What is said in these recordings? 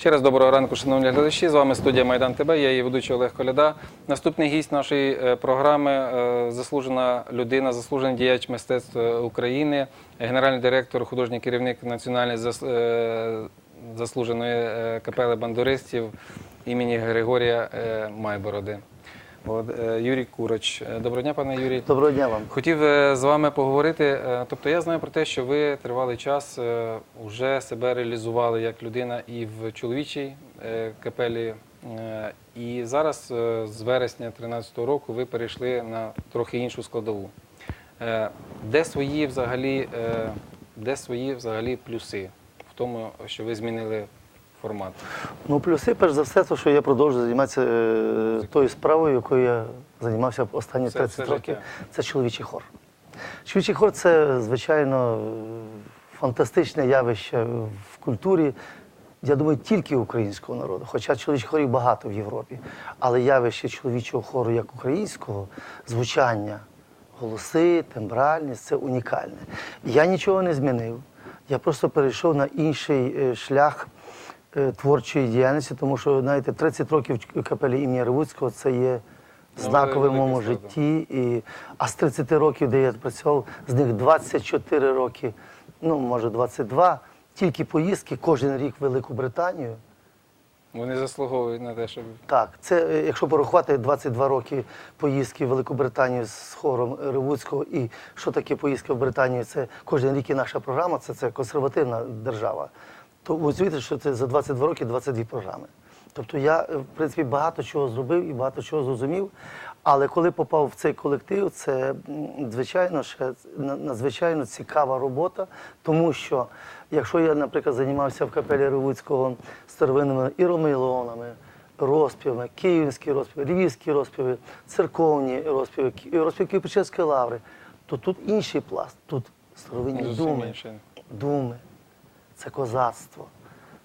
Ще раз доброго ранку, шановні глядачі. З вами студія Майдан ТБ. Я її ведучий Олег Коляда. Наступний гість нашої е, програми е, заслужена людина, заслужений діяч мистецтв е, України, генеральний директор, художній керівник національної зас- заслуженої капели бандуристів імені Григорія Майбороди. Е, Юрій Куроч. Е, Доброго дня, пане Юрій. Доброго дня вам. Хотів е, з вами поговорити. Тобто я знаю про те, що ви тривалий час вже себе реалізували як людина і в чоловічій капелі. І зараз, з вересня 2013 року, ви перейшли на трохи іншу складову. Де свої взагалі, де свої взагалі плюси в тому, що ви змінили формат? Ну, плюси, перш за все, то, що я продовжую займатися е, тою справою, якою я займався останні Все- 30 все років. життя. Це чоловічий хор. Чоловічий хор це, звичайно, е, фантастичне явище в культурі. Я думаю, тільки українського народу. Хоча чоловічих хорів багато в Європі. Але явище чоловічого хору як українського, звучання, голоси, тембральність це унікальне. Я нічого не змінив. Я просто перейшов на інший е, шлях творчої діяльності, тому що, знаєте, 30 років капелі імені Ревуцького це є знакове в моєму житті. І, а з 30 років, де я працював, з них 24 роки, ну може 22, тільки поїздки кожен рік в Велику Британію. Вони заслуговують на те, щоб Так, це е, якщо порахувати 22 роки поїздки в Велику Британію з хором Ревуцького, і що таке поїздка в Британію, це кожен рік і наша програма, це, це консервативна держава. То ви розумієте, що це за 22 роки 22 програми. Тобто я, е, в принципі, багато чого зробив і багато чого зрозумів. Але коли попав в цей колектив, це звичайно ще надзвичайно цікава робота, тому що якщо я, наприклад, займався в капелі Ревуцького старовинними і ромейлонами, розпівами, київські розпіви, львівські розпіви, церковні розпіви, розпів Києво-Печерської лаври, то тут інший пласт, тут старовинні думи, думи, це козацтво,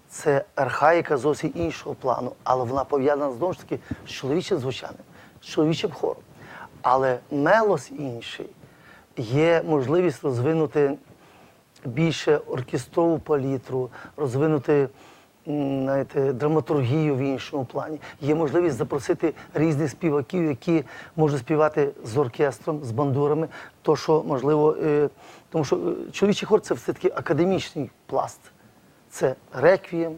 це архаїка зовсім іншого плану, але вона пов'язана знову ж таки з чоловічим звучанням, з чоловічим хором. Але мелос інший є можливість розвинути більше оркестрову палітру, розвинути знаєте, драматургію в іншому плані. Є можливість запросити різних співаків, які можуть співати з оркестром, з бандурами. То, що можливо, е, тому що е, чоловічий хор це все-таки академічний пласт. Це реквієм,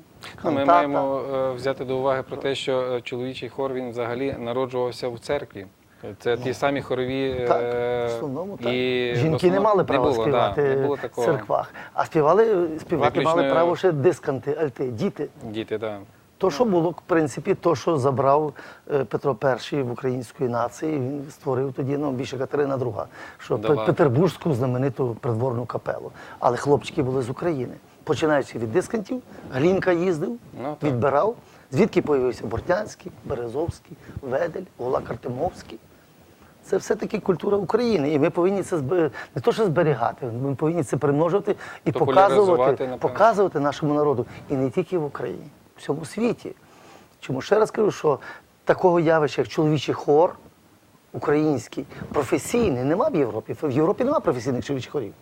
Ну, ми маємо е, взяти до уваги про те, що чоловічий хор він взагалі народжувався в церкві. Це ті самі хорові. е, Так, в основному так. і Жінки не мали права не було, співати не було в такого. церквах, а співали, співати мали право ще дисканти, альти, діти. Діти, да. То, що було, в принципі, то, що забрав е, Петро І в української нації, він створив тоді ну, більше Катерина II, що Дала. Петербурзьку знамениту придворну капелу. Але хлопчики були з України. Починаючи від дискантів, Глінка їздив, Ну, так. відбирав. Звідки появився Бортнянський, Березовський, Ведель, Гулак Артемовський. Це все-таки культура України. І ми повинні це не то, що зберігати, ми повинні це примножувати і показувати, показувати нашому народу. І не тільки в Україні, в всьому світі. Чому ще раз кажу, що такого явища, як чоловічий хор український, професійний, нема в Європі. В Європі нема професійних чоловічих хорів.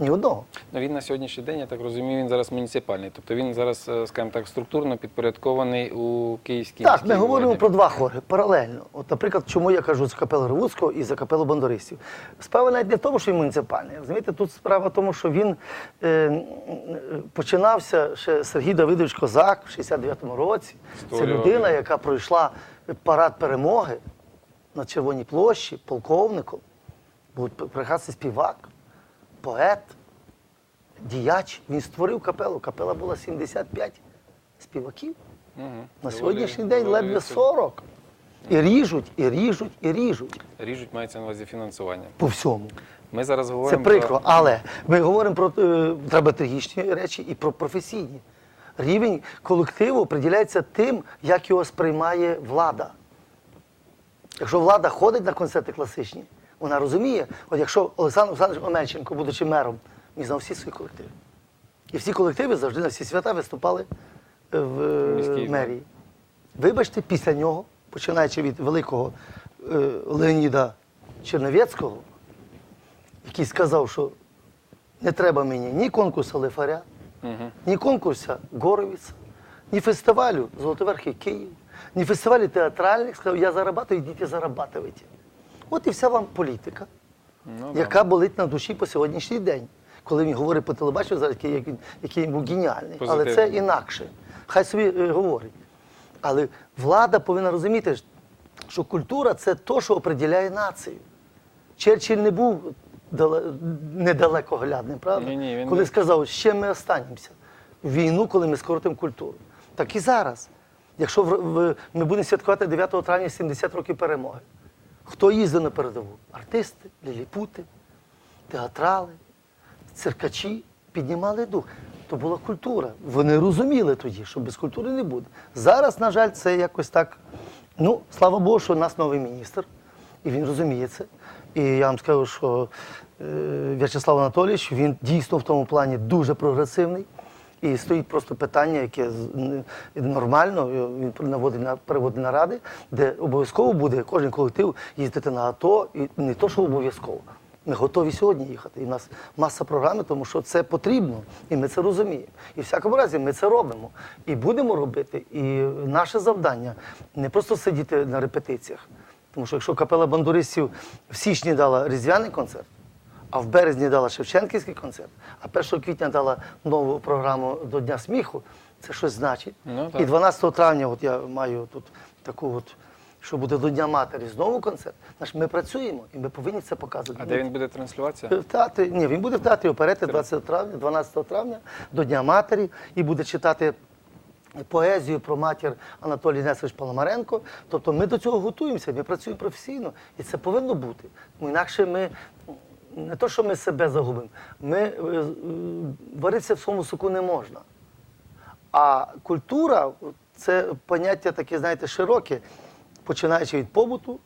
Ні одного. Ну, він на сьогоднішній день, я так розумію, він зараз муніципальний. Тобто він зараз, е, скажімо так, структурно підпорядкований у Київській Так, ми говоримо про два хори паралельно. От, наприклад, чому я кажу за капелу Ревуцького і за капелу бандуристів. Справа навіть не в тому, що він муніципальний. Розумієте, тут справа в тому, що він е, е, починався ще Сергій Давидович Козак в 69-му році. Це людина, яка пройшла парад перемоги на Червоній площі полковником. Був прекрасний співак, поет, діяч. Він створив капелу. Капела була 75 співаків. Мгм. На Доволі- сьогоднішній день доволі ледве це- 40. І ріжуть, і ріжуть, і ріжуть Ріжуть мається на увазі фінансування. по всьому. Ми зараз Це говоримо прикро, про але ми говоримо про е, драматургічні речі і про професійні. Рівень колективу приділяється тим, як його сприймає влада. Якщо влада ходить на концерти класичні, вона розуміє, от якщо Олександр Олександрович Омельченко, будучи мером, він знав всі свої колективи. І всі колективи завжди на всі свята виступали е, в е, Міській, мерії. Вибачте, після нього, починаючи від великого е, Леоніда Черновецького, який сказав, що не треба мені ні конкурсу Лифаря, Мгм. ні конкурсу Горовіца, ні фестивалю Золотоверхий Київ, ні фестивалю театральних, сказав, я зарабатываю, йдіть зарабатывайте. От і вся вам політика, Ну, яка болить на душі по сьогоднішній день. Коли він говорить по телебаченню, зараз який, як він- який був геніальний. Але це інакше. Хай собі е, говорить. Але влада повинна розуміти, що культура це то, що определяє націю. Черчилль не був недалекоглядним, правда? Ні, ні, він коли не- сказав, ще ми останемося в війну, коли ми скоротимо культуру. Так і зараз. Якщо ми будемо святкувати 9 травня 70 років перемоги, хто їздив на передову? Артисти, ліліпути, театрали, циркачі піднімали дух. То була культура. Вони розуміли тоді, що без культури не буде. Зараз, на жаль, це якось так. Ну, слава Богу, що у нас новий міністр, і він розуміє це. І я вам скажу, що е, В'ячеслав Анатолійович, він дійсно в тому плані дуже прогресивний. І стоїть просто питання, яке нормально, е, він наводить на переводить на ради, де обов'язково буде кожен колектив їздити на АТО, і не то, що обов'язково. Ми готові сьогодні їхати. І в нас маса програми, тому що це потрібно, і ми це розуміємо. І в всякому разі ми це робимо. І будемо робити. І наше завдання не просто сидіти на репетиціях. Тому що якщо капела бандуристів в січні дала різдвяний концерт, а в березні дала Шевченківський концерт, а 1 квітня дала нову програму до Дня сміху, це щось значить. Ну, так. і 12 травня, от я маю тут таку от. Що буде до Дня Матері знову концерт. Значить, ми працюємо і ми повинні це показувати. А де він буде транслюватися? В театрі, ні, він буде в театрі оперети 20 травня, 12 травня до Дня Матері і буде читати поезію про матір Анатолій Несович Паламаренко. Тобто ми до цього готуємося, ми працюємо професійно, і це повинно бути. Інакше ми не то, що ми себе загубимо, ми е, е, варитися в своєму соку не можна. А культура це поняття таке, знаєте, широке, починаючи від побуту,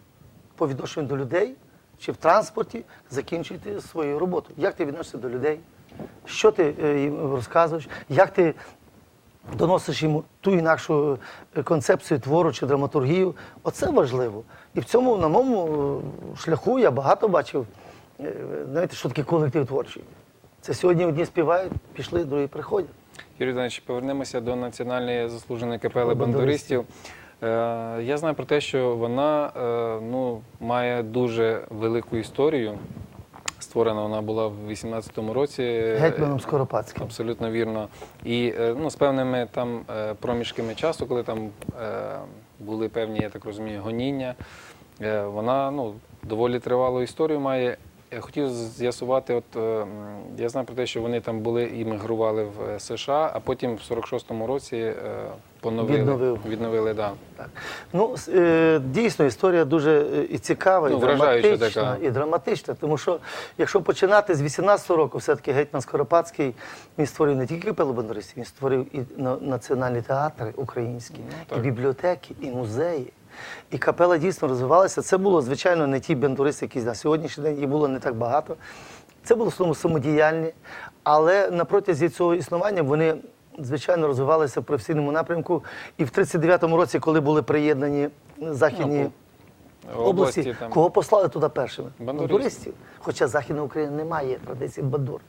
по відношенню до людей, чи в транспорті, закінчуйте свою роботу. Як ти відносишся до людей? Що ти е, їм розказуєш? Як ти доносиш йому ту інакшу концепцію твору чи драматургію? Оце важливо. І в цьому, на моєму шляху, я багато бачив, знаєте, що таке колектив творчий. Це сьогодні одні співають, пішли, другі приходять. Юрій Іванович, повернемося до національної заслуженої капели Бандуристів. Е, Я знаю про те, що вона е, ну, має дуже велику історію. Створена вона була в 18-му році. Гетьманом Скоропадським. Абсолютно вірно. І е, ну, з певними там е, проміжками часу, коли там е, були певні, я так розумію, гоніння, е, вона ну, доволі тривалу історію має. Я хотів з'ясувати, от е, я знаю про те, що вони там були і мігрували в е, США, а потім в 46-му році е, поновили. Відновив. Відновили, да. Так. Ну, е, дійсно, історія дуже е, і цікава, Ну, і драматична, така. і драматична. Тому що, якщо починати з 18-го року, все-таки Гетьман Скоропадський він створив не тільки капелу він створив і на- національні театри українські, і Ну, так. бібліотеки, і музеї. І капела дійсно розвивалася. Це було, звичайно, не ті бандуристи, які на сьогоднішній день їх було не так багато. Це було в основному самодіяльні, але на протязі цього існування вони, звичайно, розвивалися в професійному напрямку. І в 39-му році, коли були приєднані західні Ну, області, там. кого послали туди першими? Бандуристів. Хоча Західна Україна не має традиції бандур.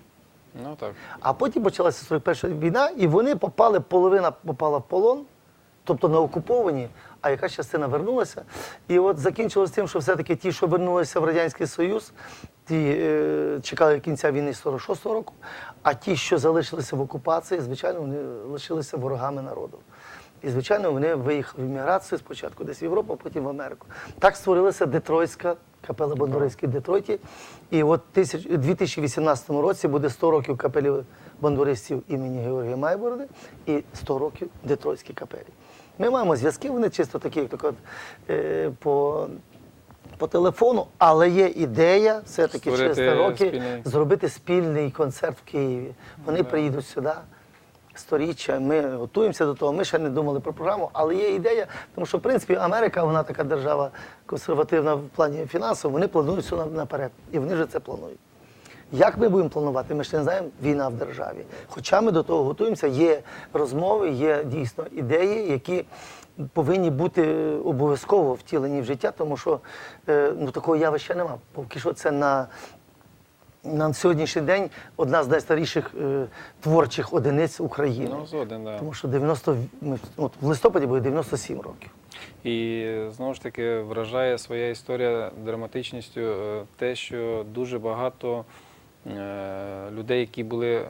Ну так. А потім почалася 41 війна, і вони попали, половина попала в полон, тобто на окуповані, а якась частина вернулася. І от закінчилось тим, що все-таки ті, що вернулися в Радянський Союз, ті е, чекали кінця війни 46-го року, а ті, що залишилися в окупації, звичайно, вони лишилися ворогами народу. І, звичайно, вони виїхали в еміграцію спочатку десь в Європу, а потім в Америку. Так створилася Детройтська капела Бандуристській в Детройті. І от у 2018 році буде 100 років капелі бандуристів імені Георгія Майбороди і 100 років Детройтській капелі. Ми маємо зв'язки, вони чисто такі, як так от, е, по, по телефону, але є ідея все-таки через 3 роки спільний- зробити спільний концерт в Києві. Вони приїдуть сюди. Сторіччя, ми готуємося до того. Ми ще не думали про програму, але є ідея, тому що в принципі Америка, вона така держава консервативна в плані фінансів, вони планують все наперед. І вони вже це планують. Як ми будемо планувати, ми ще не знаємо, війна в державі. Хоча ми до того готуємося, є розмови, є дійсно ідеї, які повинні бути обов'язково втілені в життя, тому що е, ну, такого явища немає. Поки що це на на сьогоднішній день одна з найстаріших е, творчих одиниць України. Ну, згоден, да. Тому що 90, ми- от в листопаді буде 97 років. І знову ж таки вражає своя історія драматичністю е, те, що дуже багато людей, які були е,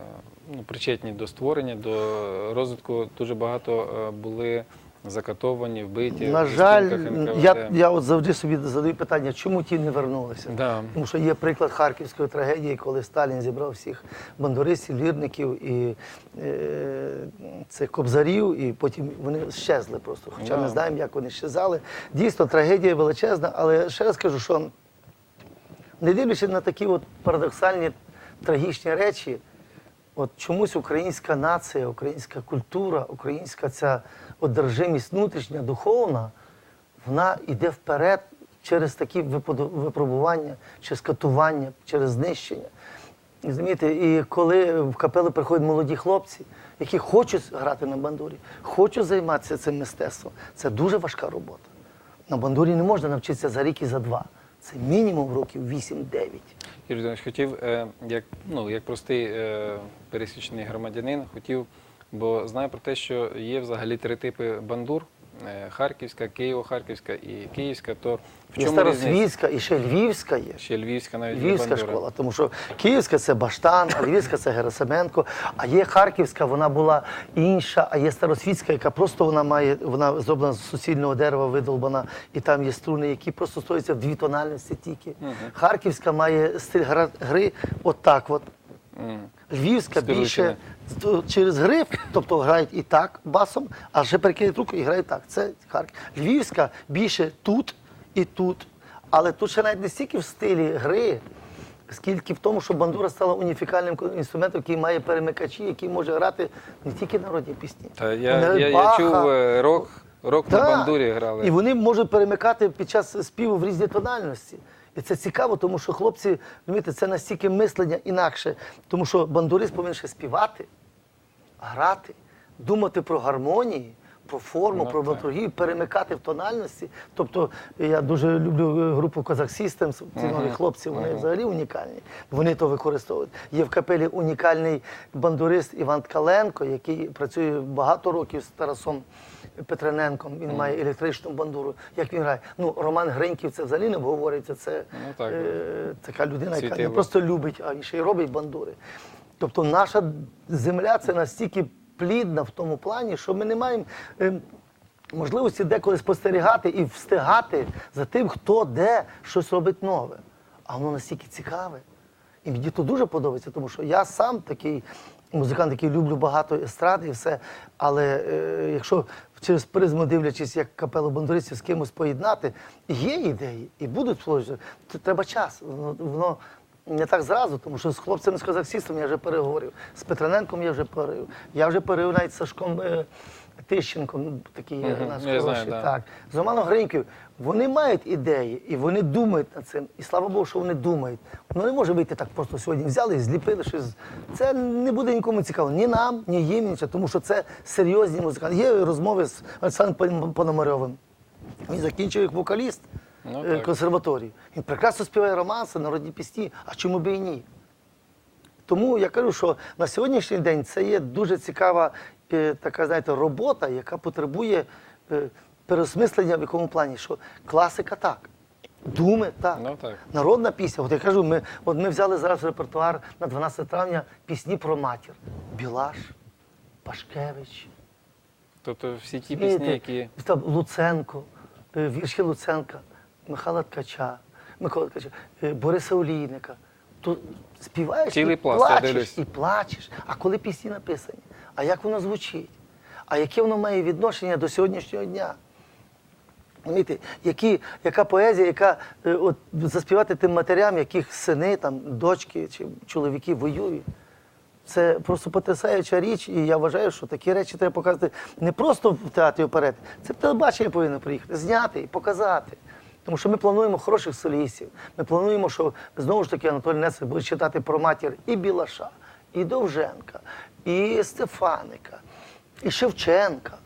ну, причетні до створення, до розвитку, дуже багато е, були закатовані, вбиті. На жаль, я, я от завжди собі задаю питання, чому ті не вернулися? Да. Тому що є приклад харківської трагедії, коли Сталін зібрав всіх бандуристів, лірників і е, цих кобзарів, і потім вони щезли просто. Хоча Да. не знаємо, як вони щезали. Дійсно, трагедія величезна, але ще раз кажу, що не дивлячись на такі от парадоксальні трагічні речі, от чомусь українська нація, українська культура, українська ця одержимість внутрішня, духовна, вона йде вперед через такі випробування, через катування, через знищення. Розумієте, і коли в капелу приходять молоді хлопці, які хочуть грати на бандурі, хочуть займатися цим мистецтвом, це дуже важка робота. На бандурі не можна навчитися за рік і за два. Це мінімум років 8-9. Юрій хотів, е, як, ну, як простий е, пересічний громадянин, хотів, бо знаю про те, що є взагалі три типи бандур: Харківська, Києво-Харківська і Київська. То в чому старосвітська і ще Львівська є. Ще Львівська навіть Львівська школа, тому що Київська це Баштан, а Львівська це Герасименко, а є Харківська, вона була інша, а є Старосвітська, яка просто вона має, вона зроблена з суцільного дерева, видолбана, і там є струни, які просто стояться в дві тональності тільки. Харківська має стиль гри отак от. Львівська більше через гриф, тобто грають і так басом, а ще перекидають руку і грають так. Це Харків. Львівська більше тут і тут. Але тут ще навіть не стільки в стилі гри, скільки в тому, що бандура стала уніфікальним інструментом, який має перемикачі, який може грати не тільки народні пісні. Та я, я, я чув е, рок, рок на бандурі грали. І вони можуть перемикати під час співу в різні тональності. І це цікаво, тому що хлопці, розумієте, це настільки мислення інакше. Тому що бандурист повинен ще співати, грати, думати про гармонії, про форму, Ну, про так. перемикати в тональності. Тобто я дуже люблю е, групу Kazakh Systems, ці нові хлопці, вони взагалі унікальні. Вони то використовують. Є в капелі унікальний бандурист Іван Ткаленко, який працює багато років з Тарасом Петрененком. Він має електричну бандуру. Як він грає? Ну, Роман Гриньків це взагалі не обговорюється. Це Ну, так. е, така людина, яка не просто любить, а ще й робить бандури. Тобто наша земля це настільки плідна в тому плані, що ми не маємо е, можливості деколи спостерігати і встигати за тим, хто де щось робить нове. А воно настільки цікаве. І мені то дуже подобається, тому що я сам такий музикант, який люблю багато естрад і все. Але е, якщо через призму дивлячись, як капелу бандуристів з кимось поєднати, є ідеї і будуть схожі, то треба час. Воно, воно не так зразу, тому що з хлопцями з казахсістом я вже переговорив, з Петрененком я вже переговорив. Я вже переговорив навіть з Сашком е, Тищенком, ну, такий є я знаю, хороший. Так. З Романом Гриньків. Вони мають ідеї і вони думають над цим. І слава Богу, що вони думають. Воно не може вийти так просто сьогодні. Взяли і зліпили щось. Це не буде нікому цікаво. Ні нам, ні їм, ні, тому що це серйозні музиканти. Є розмови з Олександром Пономарьовим. Він закінчив як вокаліст Ну, е, консерваторії. Він прекрасно співає романси, народні пісні. А чому би і ні? Тому я кажу, що на сьогоднішній день це є дуже цікава така, знаєте, робота, яка потребує е, переосмислення в якому плані, що класика так. Думи так. Ну, так. Народна пісня. От я кажу, ми, от ми взяли зараз репертуар на 12 травня пісні про матір. Білаш, Пашкевич, Тобто всі ті пісні, які там Луценко, е, вірші Луценка, Михайла Ткача, Микола Ткача, е, Бориса Олійника. То співаєш Цілий і пласт, плачеш, і плачеш. А коли пісні написані? А як воно звучить? А яке воно має відношення до сьогоднішнього дня? Які, яка поезія, яка е, от, заспівати тим матерям, яких сини, там, дочки чи чоловіки воюють. Це просто потрясаюча річ, і я вважаю, що такі речі треба показати не просто в театрі оперети, це телебачення повинно приїхати, зняти і показати. Тому що ми плануємо хороших солістів. Ми плануємо, що знову ж таки Анатолій Несер буде читати про матір і Білаша, і Довженка, і Стефаника, і Шевченка.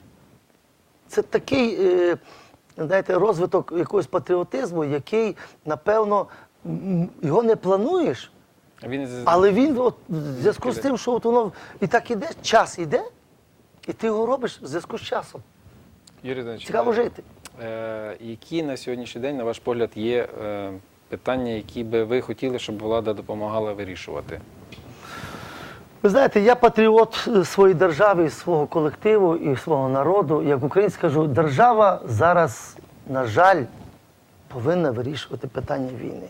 Це такий е, знаєте, розвиток якогось патріотизму, який, напевно, його не плануєш, Він Але він от, в зв'язку з тим, що от воно і так іде, час іде, і ти його робиш в зв'язку з часом. Юрій Цікаво е, жити. Е, які на сьогоднішній день, на ваш погляд, є е, питання, які би ви хотіли, щоб влада допомагала вирішувати? Ви знаєте, я патріот е, своєї держави, свого колективу і свого народу. Як українець кажу, держава зараз, на жаль, повинна вирішувати питання війни.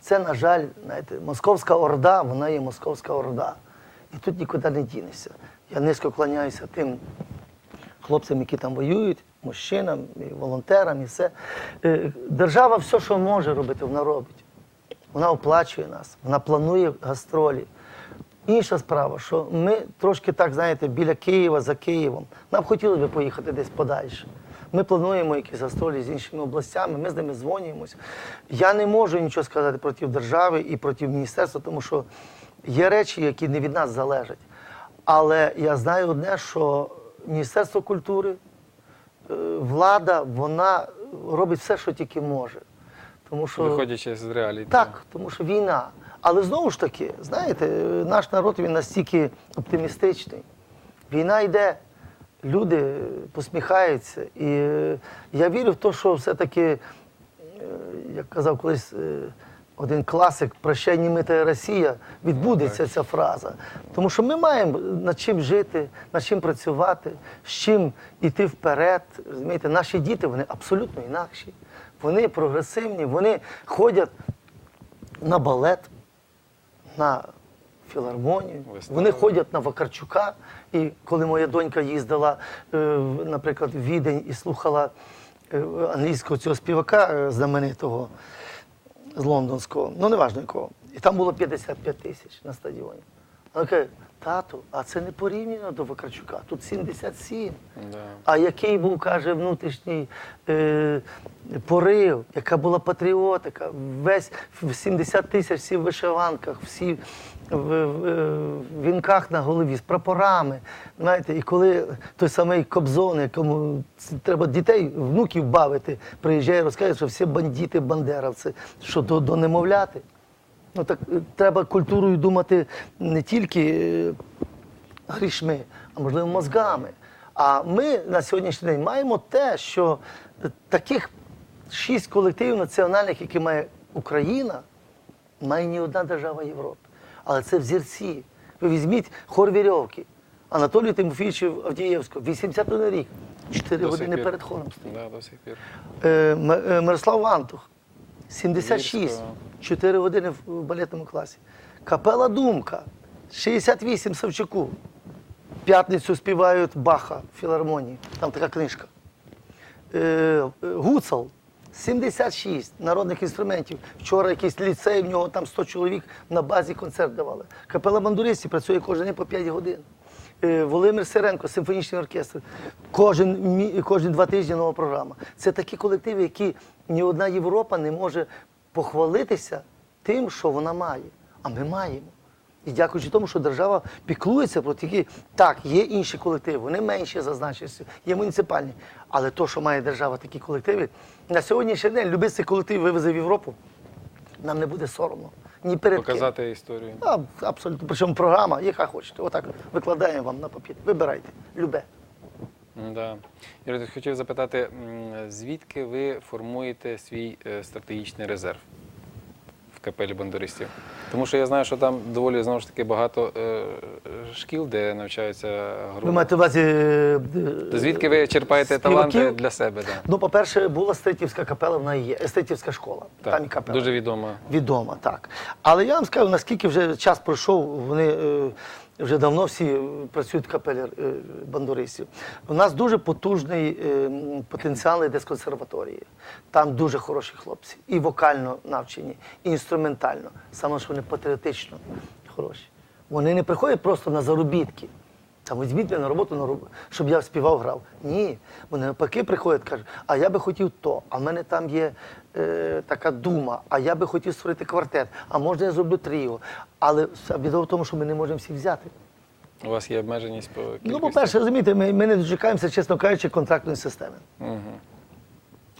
Це, на жаль, знаєте, московська орда, вона є московська орда. І тут нікуди не дінешся. Я низько кланяюся тим хлопцям, які там воюють, мужчинам, і волонтерам, і все. Е, Держава все, що може робити, вона робить. Вона оплачує нас, вона планує гастролі. Інша справа, що ми трошки так, знаєте, біля Києва, за Києвом. Нам хотілося б поїхати десь подальше. Ми плануємо якісь гастролі з іншими областями, ми з ними дзвонюємося. Я не можу нічого сказати проти держави і проти міністерства, тому що є речі, які не від нас залежать. Але я знаю одне, що Міністерство культури, е, влада, вона робить все, що тільки може. Тому що Виходячи з реалій. так, тому що війна. Але знову ж таки, знаєте, наш народ він настільки оптимістичний. Війна йде, люди посміхаються. І е, я вірю в те, що все-таки, е, як казав колись е, один класик «Прощай, німита Росія, відбудеться ця фраза. Тому що ми маємо над чим жити, над чим працювати, з чим йти вперед. Розумієте, наші діти вони абсолютно інакші. Вони прогресивні, вони ходять на балет, на філармонію. Виставили. Вони ходять на Вакарчука. І коли моя донька їздила, е, наприклад, в Відень і слухала е, англійського цього співака е, знаменитого з лондонського, ну неважно якого. І там було 55 тисяч на стадіоні. Вона каже, тату, а це не порівняно до Вакарчука, тут 77. Да. А який був, каже, внутрішній е, порив, яка була патріотика, весь в 70 тисяч всі в вишиванках, всі в, в, в вінках на голові з прапорами. Знаєте, і коли той самий Кобзон, якому треба дітей, внуків бавити, приїжджає, розказує, що всі бандити, бандеровці, що до, до немовляти. Ну так е, треба культурою думати не тільки е, грішми, а можливо мозгами. А ми на сьогоднішній день маємо те, що е, таких шість колективів національних, які має Україна, має ні одна держава Європи. Але це взірці. Ви візьміть хор вірьовки. Анатолій Тимофійович Авдієвського, 81 рік, 4 години перед хором стоїть. Да, до сих пір. Мирослав Вантух, 76, 4 години в балетному класі. Капела Думка, 68 Савчуку. П'ятницю співають Баха в філармонії. Там така книжка. Е, Гуцал, 76 народних інструментів. Вчора якийсь ліцей, в нього там 100 чоловік на базі концерт давали. Капела бандуристів працює кожен день по 5 годин. Е, Володимир Сиренко, симфонічний оркестр. Кожен, кожні два тижні нова програма. Це такі колективи, які ні одна Європа не може похвалитися тим, що вона має. А ми маємо. І дякуючи тому, що держава піклується про такі. Так, є інші колективи, вони менші за значністю, є муніципальні. Але то, що має держава такі колективи, на сьогоднішній день любий цей колектив вивезе в Європу, нам не буде соромно. Ні перед ким. Показати історію. А, абсолютно. Причому програма, яка хочете. Отак викладаємо вам на папір. Вибирайте. Любе. Да. Юрій, я хотів запитати, звідки ви формуєте свій е, стратегічний резерв в капелі бандуристів? Тому що я знаю, що там доволі знову ж таки багато е, шкіл, де навчаються групи. Ви маєте увазі. е, То звідки ви черпаєте співаків? таланти для себе? Да. Ну, по-перше, була Стетівська капела, вона і є. Естетівська школа. Там і капела. дуже відома. Відома, так. Але я вам скажу, наскільки вже час пройшов, вони вже давно всі працюють капелі е, бандуристів. У нас дуже потужний е, потенціал йде з консерваторії. Там дуже хороші хлопці. І вокально навчені, і інструментально. Саме що вони патріотично хороші. Вони не приходять просто на заробітки. Там візьміть мене на роботу, щоб я співав, грав. Ні. Вони навпаки приходять, кажуть, а я би хотів то, а в мене там є е, така дума, а я би хотів створити квартет, а можна я зроблю тріо. Але біда в тому, що ми не можемо всі взяти. У вас є обмеженість по кількості? Ну, по-перше, розумієте, ми, ми не дочекаємося, чесно кажучи, контрактної системи. Угу.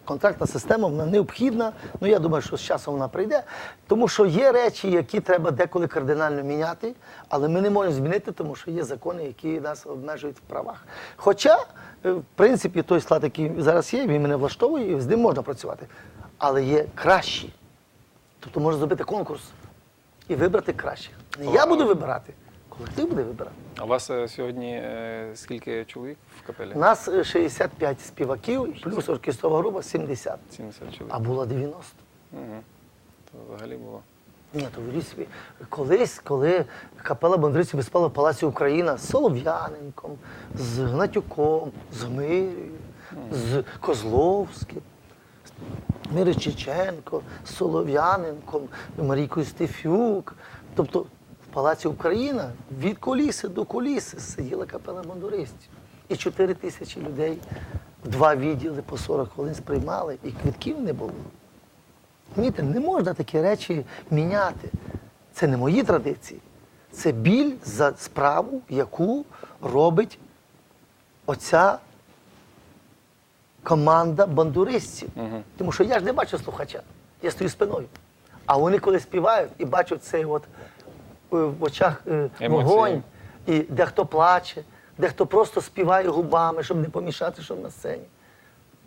Контрактна система вона необхідна. Ну я думаю, що з часом вона прийде. Тому що є речі, які треба деколи кардинально міняти, але ми не можемо змінити, тому що є закони, які нас обмежують в правах. Хоча, е, в принципі, той склад, який зараз є, він мене влаштовує, і з ним можна працювати. Але є кращі. Тобто можна зробити конкурс і вибрати кращих. Не я буду вибирати, колектив буде вибирати. А у вас е, сьогодні е, скільки чоловік в капелі? У нас е, 65 співаків, плюс оркестрова група 70. 70 чоловік. А було 90. Угу. То взагалі було. Ні, то виріс собі. Колись, коли капела Бондриців виспала в Палаці Україна з Солов'яненком, з Гнатюком, з Мирією, з Козловським, Мири Чеченко, Солов'яненком, Марійкою Стефюк. Тобто в Палаці Україна від коліси до коліси сиділа капела бандуристів. І 4 тисячі людей, два відділи по 40 хвилин сприймали, і квитків не було. Розумієте, не можна такі речі міняти. Це не мої традиції. Це біль за справу, яку робить оця команда бандуристів. Мгм. Тому що я ж не бачу слухача, я стою спиною. А вони коли співають і бачать цей от е, в очах е, вогонь, і дехто плаче, дехто просто співає губами, щоб не помішати, що на сцені.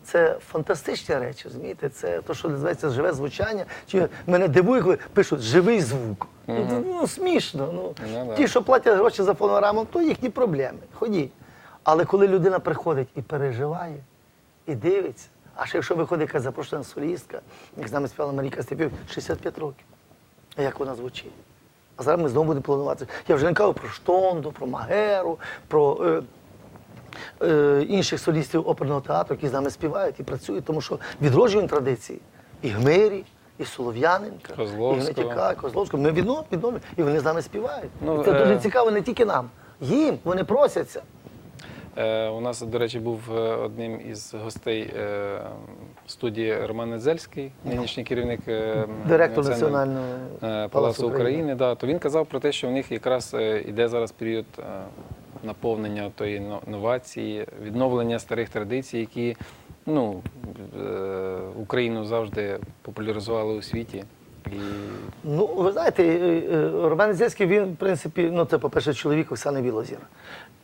Це фантастичні речі, розумієте? Це те, що називається живе звучання. Чи мене дивує, коли пишуть живий звук. Ну, це, ну, смішно. Ну. Да. Ті, що платять гроші за фонограму, то їхні проблеми. Ходіть. Але коли людина приходить і переживає, і дивиться, а ще якщо виходить якась запрошена солістка, як з нами співала Марійка Степів, 65 років. А як вона звучить? А зараз ми знову будемо планувати. Я вже не кажу про Штонду, про Магеру, про е, е, інших солістів оперного театру, які з нами співають і працюють, тому що відроджуємо традиції. І Гмирі, і Солов'яненка, і і Козловського. Ми відно- відновлюємо, і вони з нами співають. Ну, і це е, дуже цікаво не тільки нам. Їм вони просяться. Е, у нас, до речі, був е, одним із гостей е, студії Роман Недзельський, нинішній керівник Директор Національного, Палацу України. Да, то він казав про те, що в них якраз іде зараз період наповнення тої но- новації, відновлення старих традицій, які ну, Україну завжди популяризували у світі. І Ну, ви знаєте, е, е, Роман Зельський, він, в принципі, ну це, по-перше, чоловік Оксани Білозір.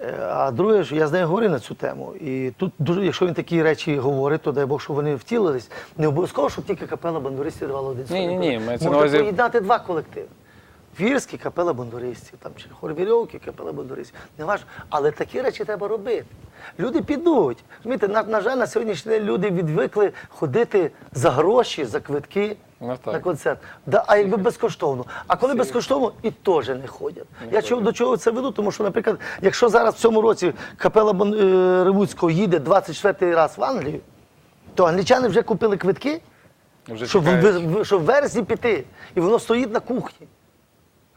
Е, А друге, ж, я з нею говорив на цю тему. І тут дуже, якщо він такі речі говорить, то дай Бог, щоб вони втілились. Не обов'язково, щоб тільки капела бандуристів давала один Ні, ні, ні, Можна увазі- поєднати два колективи. Вірський капела бандуристів, там чи хорвірьовки, капела бандуристів. Не важливо. Але такі речі треба робити. Люди підуть. Розумієте, на, на жаль, на сьогоднішній день люди відвикли ходити за гроші, за квитки Ну, так. на концерт. Да, а якби безкоштовно. А коли безкоштовно, і теж не ходять. Я чого, до чого це веду? Тому що, наприклад, якщо зараз в цьому році капела Бон- е, Ревуцького їде 24 раз в Англію, то англічани вже купили квитки, вже щоб, в, чекають. в- щоб в вересні піти. І воно стоїть на кухні.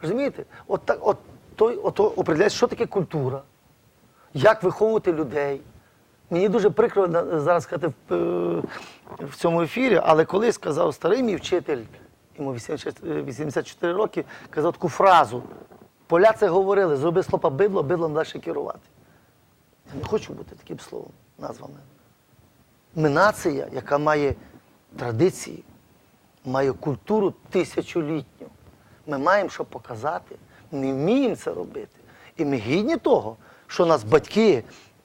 Розумієте? От, так, от той ото определяється, що таке культура, як виховувати людей. Мені дуже прикро зараз сказати в, е, в цьому ефірі, але колись сказав старий мій вчитель, йому 86 е, 84 роки, казав таку фразу. Поляці говорили, зроби слопа бидло, бидлом далі керувати. Я не хочу бути таким словом, назвами. Ми нація, яка має традиції, має культуру тисячолітню. Ми маємо що показати, ми вміємо це робити. І ми гідні того, що нас батьки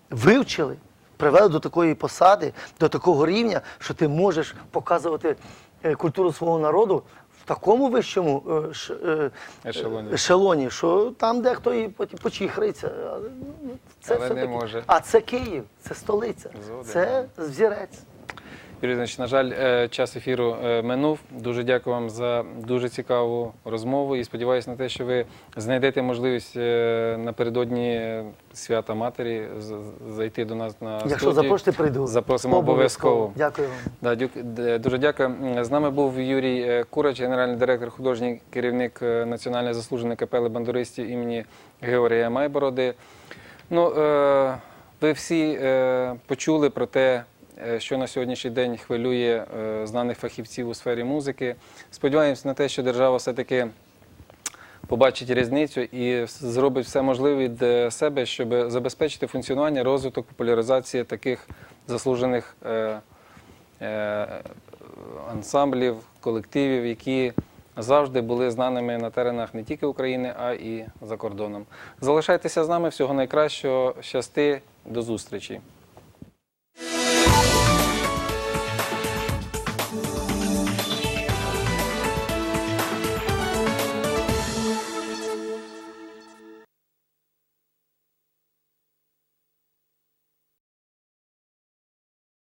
вивчили, привели до такої посади, до такого рівня, що ти можеш показувати е, культуру свого народу в такому вищому е, е, Ешелоні. ешелоні, що там дехто і. Але, ну, Це Але не все-таки- може. А це Київ, це столиця, Згоди, це взірець. Юрій Ігорович, на жаль, е, час ефіру е, минув. Дуже дякую вам за дуже цікаву розмову і сподіваюся на те, що ви знайдете можливість е, напередодні свята матері зайти до нас на Якщо студію. запросите, прийду. Запросимо обов'язково. Дякую вам. Да, дуже дякую. З нами був Юрій Курач, генеральний директор, художній керівник Національної заслуженої капели бандуристів імені Георгія Майбороди. Ну, ви всі почули про те, що на сьогоднішній день хвилює е, знаних фахівців у сфері музики. Сподіваємось на те, що держава все-таки побачить різницю і зробить все можливе від е, себе, щоб забезпечити функціонування, розвиток, популяризацію таких заслужених е, е, ансамблів, колективів, які завжди були знаними на теренах не тільки України, а і за кордоном. Залишайтеся з нами. Всього найкращого. Щасти. До зустрічі.